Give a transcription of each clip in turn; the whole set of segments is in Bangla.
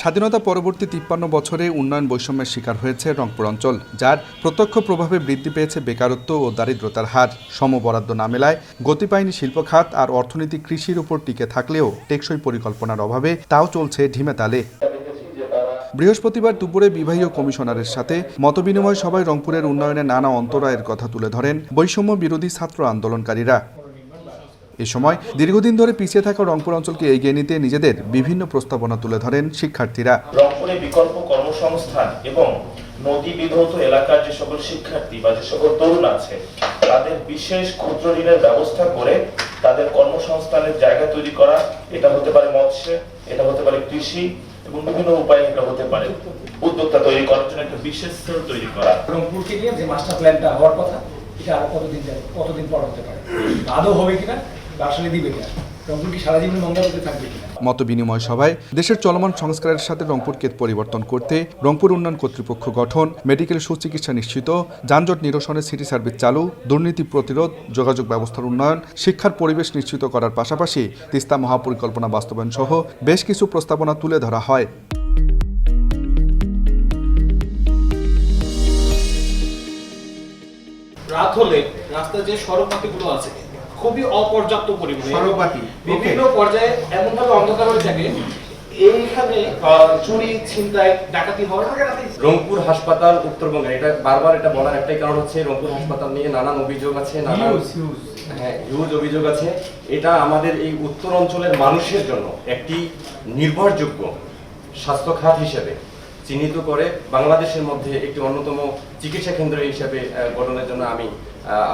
স্বাধীনতা পরবর্তী তিপ্পান্ন বছরে উন্নয়ন বৈষম্যের শিকার হয়েছে রংপুর অঞ্চল, যার প্রত্যক্ষ প্রভাবে বৃদ্ধি পেয়েছে বেকারত্ব ও দারিদ্রতার হার। সমবরাদ্দ না মেলায় গতি পায়নি শিল্প খাত আর অর্থনীতি কৃষির উপর টিকে থাকলেও টেকসই পরিকল্পনার অভাবে তাও চলছে ঢিমে তালে। বৃহস্পতিবার দুপুরে বিভাগীয় কমিশনারের সাথে মতবিনিময় সভায় রংপুরের উন্নয়নে নানা অন্তরায়ের কথা তুলে ধরেন বৈষম্য বিরোধী ছাত্র আন্দোলনকারীরা। এ সময় দীর্ঘদিন ধরে পিছিয়ে থাকা রংপুর অঞ্চলকে এগিয়ে নিতে নিজেদের বিভিন্ন প্রস্তাবনা তুলে ধরেন শিক্ষার্থীরা। রংপুরে বিকল্প কর্মসংস্থান এবং নদী বিধৌত এলাকার যে সকল শিক্ষার্থী বা যে সকল তরুণ আছে তাদের বিশেষ ক্ষুদ্র ঋণের ব্যবস্থা করে তাদের কর্মসংস্থানের জায়গা তৈরি করা এটা হতে পারে মৎস্য এটা হতে পারে কৃষি এবং বিভিন্ন উপায়ে এটা হতে পারে। উদ্যোক্তা তৈরি করার জন্য একটা বিশেষ সেল তৈরি করা। রংপুরকে নিয়ে যে মাস্টার প্ল্যানটা হওয়ার কথা এটা আরও কতদিন যাবে কতদিন পর হতে পারে? আদৌ হবে কিনা? আসলে দিবে কিনা রংপুর কি সারা জীবন মঙ্গলতে থাকবে কিনা মতবিনিময় সভায় দেশের চলমান সংস্কারের সাথে রংপুরকে পরিবর্তন করতে রংপুর উন্নয়ন কর্তৃপক্ষ গঠন মেডিকেল সুচিকিৎসা নিশ্চিত যানজট নিরসনে সিটি সার্ভিস চালু দুর্নীতি প্রতিরোধ যোগাযোগ ব্যবস্থার উন্নয়ন শিক্ষার পরিবেশ নিশ্চিত করার পাশাপাশি তিস্তা মহাপরিকল্পনা বাস্তবায়ন সহ বেশ কিছু প্রস্তাবনা তুলে ধরা হয়। রাত হলে রাস্তায় যে সড়কপাতিগুলো আছে খুবই অপর্যাপ্ত পরিমাণে। বিভিন্ন পর্যায়ে এমন ভাবে অন্ধকার হয়ে থাকে এইখানে চুরি ছিনতাই ডাকাতি হওয়ার রংপুর হাসপাতাল উত্তরবঙ্গে এটা বারবার এটা বলার একটাই কারণ হচ্ছে রংপুর হাসপাতাল নিয়ে নানান অভিযোগ আছে নানান হ্যাঁ হিউজ অভিযোগ আছে। এটা আমাদের এই উত্তর অঞ্চলের মানুষের জন্য একটি নির্ভরযোগ্য স্বাস্থ্য খাত হিসেবে। চিহ্নিত করে বাংলাদেশের মধ্যে একটি অন্যতম চিকিৎসা কেন্দ্র হিসেবে গঠনের জন্য আমি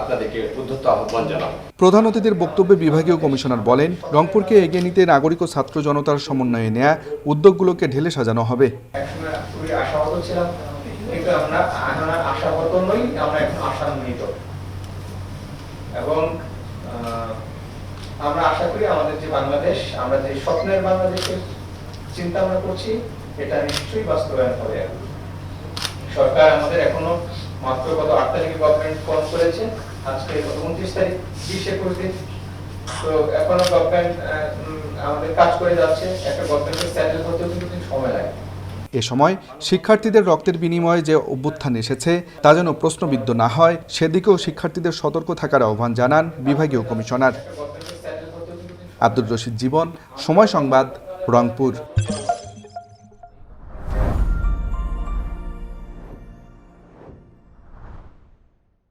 আপনাদেরকে উদ্ধত্ত আহ্বান জানাব। প্রধান অতিথির বক্তব্যে বিভাগীয় কমিশনার বলেন রংপুরকে এগিয়ে নিতে নাগরিক ও ছাত্র জনতার সমন্বয়ে নেয়া উদ্যোগগুলোকে ঢেলে সাজানো হবে। একসময় খুবই আশাহত ছিলাম কিন্তু আমরা এখন নই আমরা এখন আশান্বিত। এবং আমরা আশা করি আমাদের যে বাংলাদেশ আমরা যে স্বপ্নের বাংলাদেশের চিন্তা আমরা করছি এটা নিশ্চয়ই বাস্তবায়ন হবে সরকার আমাদের এখনও মাত্র গত আট তারিখে গভর্নমেন্ট ফর্ম করেছে আজকে গত উনত্রিশ তারিখ বিশ একুশ দিন। তো এখনও গভর্নমেন্ট আমাদের কাজ করে যাচ্ছে একটা গভর্নমেন্টের স্যাটেল হতেও কিন্তু সময় লাগে। এ সময় শিক্ষার্থীদের রক্তের বিনিময়ে যে অভ্যুত্থান এসেছে তা যেন প্রশ্নবিদ্ধ না হয় সেদিকেও শিক্ষার্থীদের সতর্ক থাকার আহ্বান জানান বিভাগীয় কমিশনার। আব্দুর রশিদ জীবন সময় সংবাদ রংপুর।